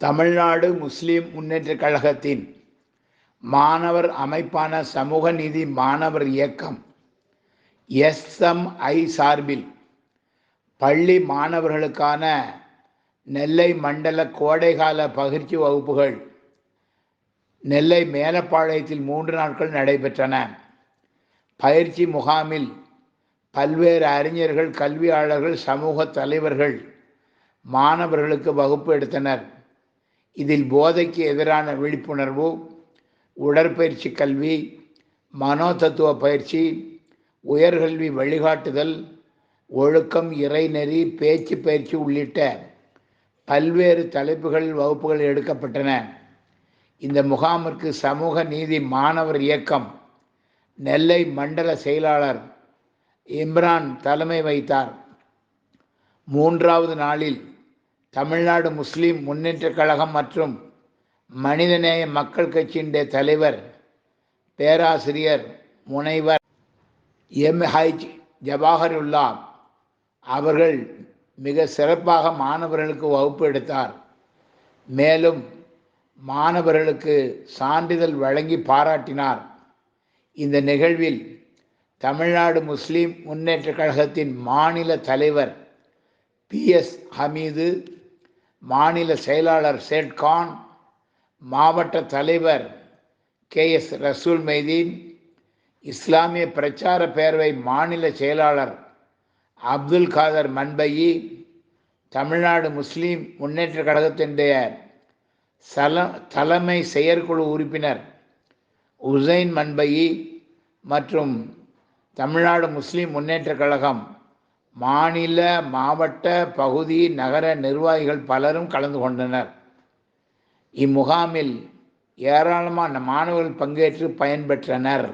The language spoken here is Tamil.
தமிழ்நாடு முஸ்லீம் முன்னேற்றக் கழகத்தின் மாணவர் அமைப்பான சமூக நீதி மாணவர் இயக்கம் எஸ்எம்ஐ சார்பில் பள்ளி மாணவர்களுக்கான நெல்லை மண்டல கோடைகால பகிர்ச்சி வகுப்புகள் நெல்லை மேலப்பாளையத்தில் மூன்று நாட்கள் நடைபெற்றன. பயிற்சி முகாமில் பல்வேறு அறிஞர்கள் கல்வியாளர்கள் சமூக தலைவர்கள் மாணவர்களுக்கு வகுப்பு எடுத்தனர். இதில் போதைக்கு எதிரான விழிப்புணர்வு உடற்பயிற்சி கல்வி மனோதத்துவ பயிற்சி உயர்கல்வி வழிகாட்டுதல் ஒழுக்கம் இறைநெறி பேச்சு பயிற்சி உள்ளிட்ட பல்வேறு தலைப்புகளில் வகுப்புகள் எடுக்கப்பட்டன. இந்த முகாமிற்கு சமூக நீதி மாணவர் இயக்கம் நெல்லை மண்டல செயலாளர் இம்ரான் தலைமை வைத்தார். மூன்றாவது நாளில் தமிழ்நாடு முஸ்லீம் முன்னேற்றக் கழகம் மற்றும் மனிதநேய மக்கள் கட்சியினுடைய தலைவர் பேராசிரியர் முனைவர் எம். ஹைஜ் ஜவாஹருல்லா அவர்கள் மிக சிறப்பாக மாணவர்களுக்கு வகுப்பு எடுத்தார். மேலும் மாணவர்களுக்கு சான்றிதழ் வழங்கி பாராட்டினார். இந்த நிகழ்வில் தமிழ்நாடு முஸ்லீம் முன்னேற்ற கழகத்தின் மாநில தலைவர் பி. எஸ். ஹமீது மாநில செயலாளர் சேட்கான் மாவட்ட தலைவர் கே எஸ் ரசூல் மைதீன் இஸ்லாமிய பிரச்சார பேரவை மாநில செயலாளர் அப்துல் காதர் மன்பயி தமிழ்நாடு முஸ்லீம் முன்னேற்ற கழகத்தினுடைய சல தலைமை செயற்குழு உறுப்பினர் உசைன் மன்பயி மற்றும் தமிழ்நாடு முஸ்லீம் முன்னேற்ற கழகம் மாநில மாவட்ட பகுதி நகர நிர்வாகிகள் பலரும் கலந்து கொண்டனர். இம்முகாமில் ஏராளமான மாணவர்கள் பங்கேற்று பயன்பெற்றனர்.